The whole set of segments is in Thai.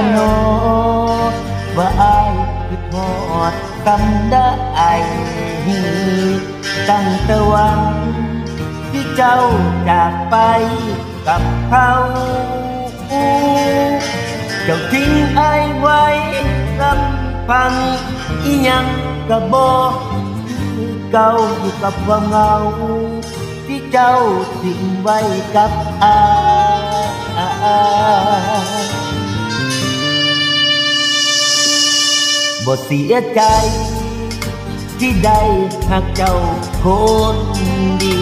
หูบ่นอว่าอายคือทอดกำได้ตั้งแต่วันที่เจ้าจากไปกับเขาเจ้ บอกคือเก่าอยู่กับความเสียใจ ที่ได้หักเจ้าคนดี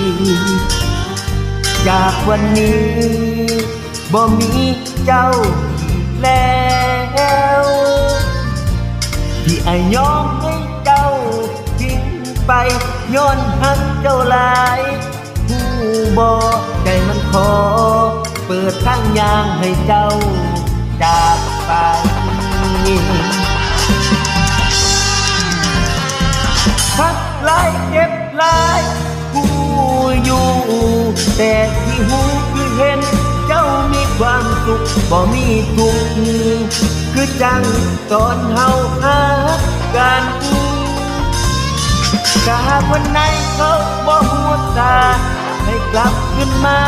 จากวันนี้บ่มีเจ้าอีกแล้ว ที่ไอ้ายยอมให้เจ้าทิ้งไปย้อนหักเจ้าหลายผู้บ่ใจมันขอ เปิดทางยางให้เจ้าจากไป หลายเจ็บหลายผู้อยู่ แต่ที่หูคือเห็น เจ้ามีความสุขบ่มีทุกข์คือจังตอนเฮาหากันถ้าหาวันไหนเขาบ่หัวตาให้กลับขึ้นมา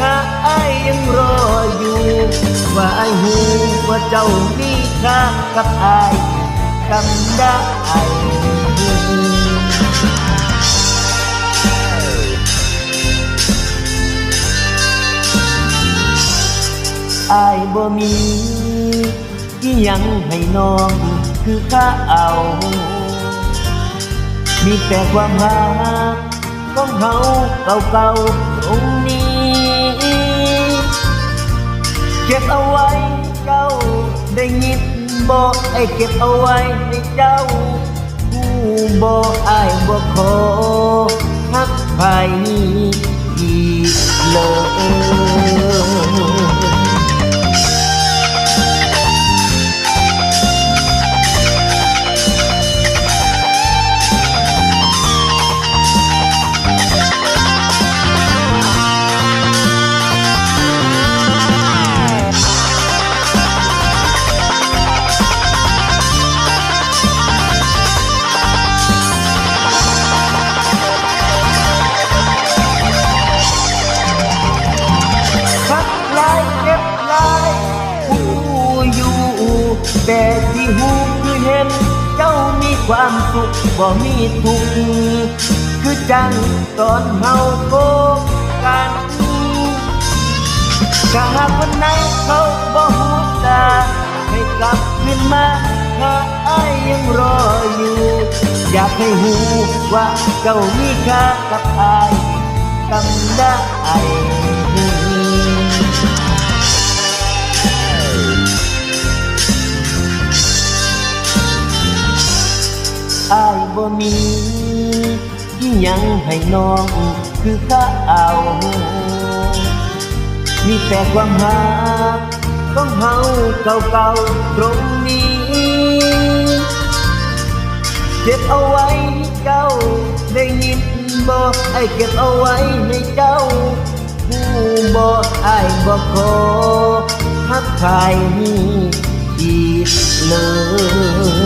หาไอ้ยังรออยู่ ว่าไอ้หูว่าเจ้ามีค่ากับไอ้จำได้ อายบ่มีที่ยังให้น้องคือข้าเอา มีแต่ความหาของเฮาเก่าๆตรงนี้ เก็บเอาไว้เจ้าได้ยินบอกไอ้เก็บเอาไว้ให้เจ้าผู้บอกอายบอกขอทักไป แต่ที่หูคือเห็น เจ้ามีความสุขบ่มีทุกข์คือจังตอนเฮาโกกันถ้าหากวันไหนเขาบ่หูตาให้กลับขึ้นมาหาไอ้ายยังรออยู่ อยากให้หูว่าเจ้ามีค่ากับอายจำได้ อายบ่มีที่ยังให้น้องคือข้าเอามีแต่ความหาของเฮาเก่าๆตรงนี้ เก็บเอาไว้เจ้าได้ยินบอกไอ้เก็บเอาไว้ให้เจ้าผู้บอกไอ้บอกขอทักทายอีกเลย